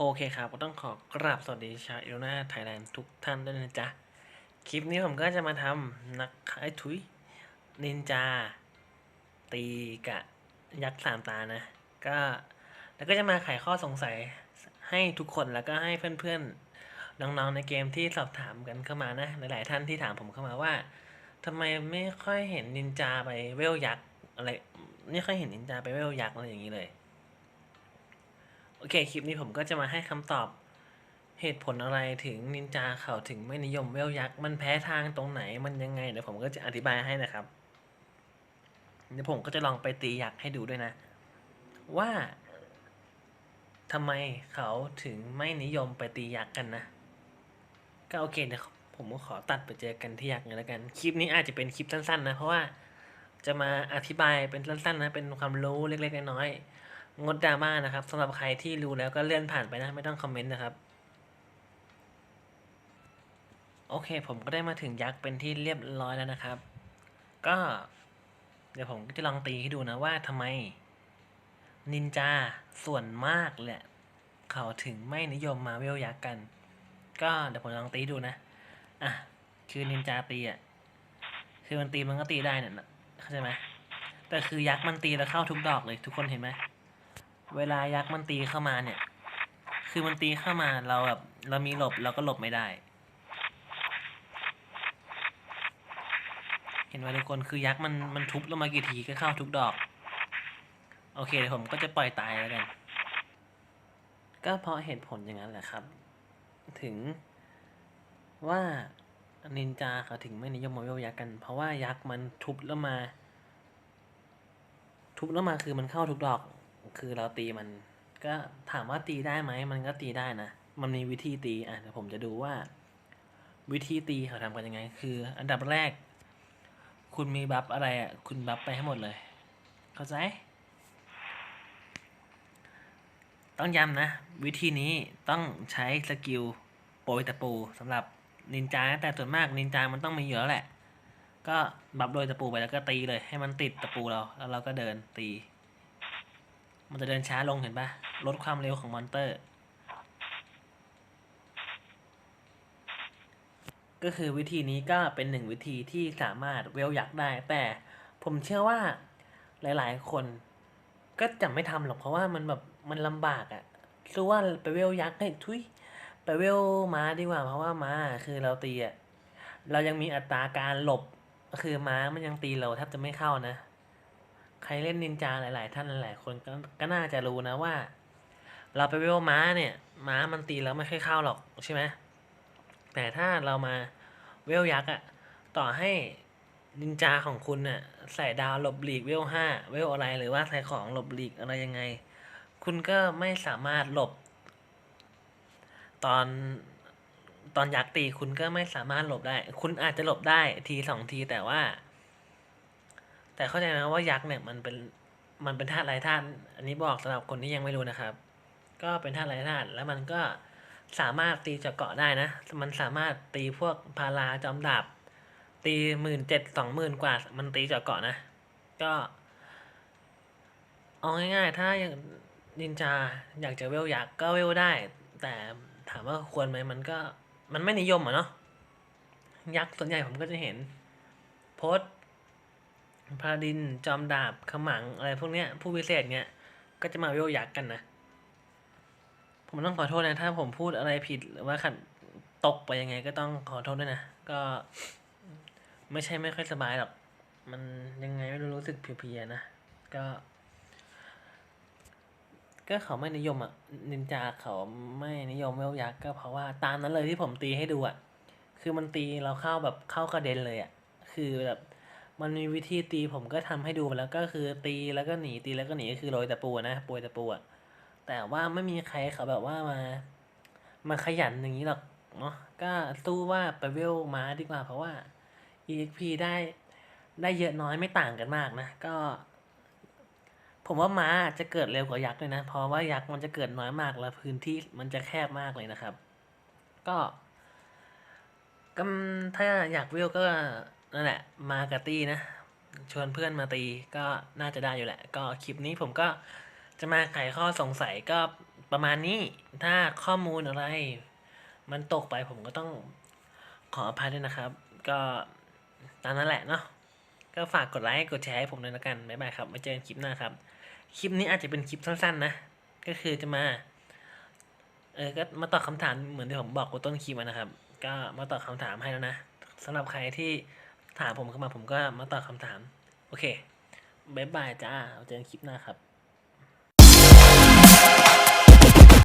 โอเครับ ก็ต้องขอกราบสวัสดีชาวเอลนาไทยแลนด์ทุกท่านด้วยนะจ๊ะ คลิปนี้ผมก็จะมาทำนักขายถุย นินจา ตีกะ ยักษ์สามตานะ ก็แล้วก็จะมาไขข้อสงสัยให้ทุกคนแล้วก็ให้เพื่อนๆ น้องๆในเกมที่สอบถามกันเข้ามานะ หลายๆท่านที่ถามผมเข้ามาว่าทำไมไม่ค่อยเห็นนินจาไปเวลยักษ์อะไร ไม่ค่อยเห็นนินจาไปเวลยักษ์อะไรอย่างนี้เลย โอเค คลิปนี้ผมก็จะมาให้คำตอบเหตุผลอะไรถึงนินจาเขาถึงไม่นิยมเวลยักษ์มันแพ้ทางตรงไหนมันยังไงเดี๋ยวผมก็จะอธิบายให้นะครับเดี๋ยวผมก็จะลองไปตียักษ์ให้ดูด้วยนะ ว่าทำไมเขาถึงไม่นิยมไปตียักษ์กันนะ ก็โอเคเดี๋ยวผมก็ขอตัดไปเจอกันที่ยักษ์เลยแล้วกัน คลิปนี้อาจจะเป็นคลิปสั้นๆนะ เพราะว่าจะมาอธิบายเป็นสั้นๆนะเป็นความรู้เล็กๆน้อยๆ งดดราม่านะครับสำหรับใครที่รู้แล้วก็เลื่อนผ่านไปนะไม่ต้องคอมเมนต์นะครับ โอเค ผมก็ได้มาถึงยักษ์เป็นที่เรียบร้อยแล้วนะครับ ก็ เดี๋ยวผมจะลองตีให้ดูนะว่าทำไม นินจาส่วนมากแหละเขาถึงไม่นิยมมาเวลยักษ์กัน ก็เดี๋ยวผมลองตีดูนะ อะ คือนินจาตีอะ คือมันตีมันก็ตีได้เนี่ยเข้าใจไหมแต่คือยักษ์มันตีแล้วเข้าทุกดอกเลย ทุกคนเห็นไหม เวลายักษ์มันตีเข้ามาเนี่ย คือมันตีเข้ามาเราแบบเรามีหลบเราก็หลบไม่ได้ เห็นไหมทุกคนคือยักษ์มันมันทุบลงมากี่ทีก็เข้าทุกดอก โอเคเดี๋ยวผมก็จะปล่อยตายแล้วกัน ก็เพราะเหตุผลอย่างนั้นแหละครับ ถึงว่านินจาเขาถึงไม่นิยมมาเวยักษ์กัน เพราะว่ายักษ์มันทุบแล้วมา ทุบแล้วมาคือมันเข้าทุกดอก คือเราตีมันก็ถามว่าตีได้ไหมมันก็ตีได้นะมันมีวิธีตีอะเดี๋ยวผมจะดูว่า วิธีตีเขาทำกันยังไง คือ อันดับแรก คุณมีบัฟอะไรอะคุณบัฟไปให้หมดเลย เข้าใจ ต้องย้ำนะ วิธีนี้ต้องใช้สกิลโปรยตะปูสำหรับนินจาแต่ส่วนมากนินจามันต้องมีเยอะแหละ ก็บัฟโดยตะปูไปแล้วก็ตีเลย ให้มันติดตะปูเราแล้วเราก็เดินตี มันจะเดินช้าลงเห็นปะลดความเร็วของมอนเตอร์ ก็คือวิธีนี้ก็เป็นหนึ่งวิธีที่สามารถเวลยักได้ แต่ผมเชื่อว่าหลาย ๆ คนก็จะไม่ทำหรอกเพราะว่ามันแบบมันลำบากอะ่ะคือว่าไปเวลยักษ์ให้ทุยไปเวลม้าดีกว่า เพราะว่าม้าคือเราตีอะ่ะเรายังมีอัตราการหลบคือม้ามันยังตีเราแทบจะไม่เข้านะ ใครเล่นนินจาหลาย ๆ ท่านหลายๆคนก็ก็น่าจะรู้นะว่า เราไปเวลม้าเนี่ย ม้ามันตีแล้วไม่ค่อยเข้าหรอกใช่ไหมแต่ถ้าเรามาเวลยักษ์อะต่อให้นินจาของคุณน่ะใส่ดาวหลบหลีกเวลห้าเวลอะไรหรือว่าใส่ของหลบหลีกอะไรยังไง คุณก็ไม่สามารถหลบ ตอนตอนยักษ์ตีคุณก็ไม่สามารถหลบได้ คุณอาจจะหลบได้ทีสองทีแต่ว่า แต่เข้าใจนะว่ายักษ์เนี่ยมันเป็นมันเป็นธาตุไรธาตุอันนี้บอกสำหรับคนที่ยังไม่รู้นะครับ ก็เป็นธาตุไรธาตุแล้วมันก็สามารถตีจาะเกาะได้นะ มันสามารถตีพวกพาราจอมดาบตีหมื่นเจ็ดสองหมื่นกว่า มันตีจาะเกาะนะ ก็เอาง่ายๆ ถ้าย่างนินจาอยากจะเวลยักษ์ก็เวลได้ แต่ถามว่าควรไหมมันก็มันไม่นิยมอะเนาะยักษ์ส่วนใหญ่ผมก็จะเห็น โพสต์ พาดิน จอมดาบ ขมัง อะไรพวกเนี้ย ผู้พิเศษเนี้ย ก็จะมาเวลยักษ์กันนะ ผมต้องขอโทษนะ ถ้าผมพูดอะไรผิดหรือว่าขัดตกไปยังไง ก็ต้องขอโทษด้วยนะ ก็ ไม่ใช่ไม่ค่อยสบายหรอก มันยังไงไม่รู้รู้สึกเพียๆนะ ก็ ก็เขาไม่นิยมอะ นินจาเขาไม่นิยมเวลยักษ์ก็เพราะว่าตามนั้นเลยที่ผมตีให้ดูอะ คือมันตีเราเข้าแบบเข้ากระเด็นเลยอะ คือแบบ มันมีวิธีตีผมก็ทำให้ดูไปแล้วก็คือตีแล้วก็หนีตีแล้วก็หนีก็คือโรยตะปูนะโปรยตะปูอะแต่ว่าไม่มีใครเขาแบบว่ามา มาขยันอย่างนี้หรอกเนาะก็สู้ว่าไปเวลม้าดีกว่า เพราะว่า EXP ได้ได้เยอะน้อยไม่ต่างกันมากนะ ก็ ผมว่าม้าจะเกิดเร็วกว่ายักษ์เลยนะ เพราะว่ายักษ์มันจะเกิดน้อยมากแล้วพื้นที่มันจะแคบมากเลยนะครับ ก็ก็ถ้าอยากเวลก็ นั่นแหละมากะตี้นะชวนเพื่อนมาตีก็น่าจะได้อยู่แหละ ก็คลิปนี้ผมก็จะมาไขข้อสงสัยก็ประมาณนี้ ถ้าข้อมูลอะไร มันตกไปผมก็ต้องขออภัยด้วยนะครับ ก็ตามนั้นแหละเนาะก็ฝากกดไลค์กดแชร์ให้ผมด้วยล้วกันบ๊ายบายครับไว้เจอกันคลิปหน้าครับ คลิปนี้อาจจะเป็นคลิปสั้นๆนะ ก็คือจะมาเออก็มาตอบคำถามเหมือนที่ผมบอกไว้ต้นคลิปนะครับ ก็มาตอบคำถามให้แล้วนะสำหรับใครที่ ถามผมเข้ามาผมก็มาตอบคำถาม โอเคบายบายจ้าเจอกันคลิปหน้าครับ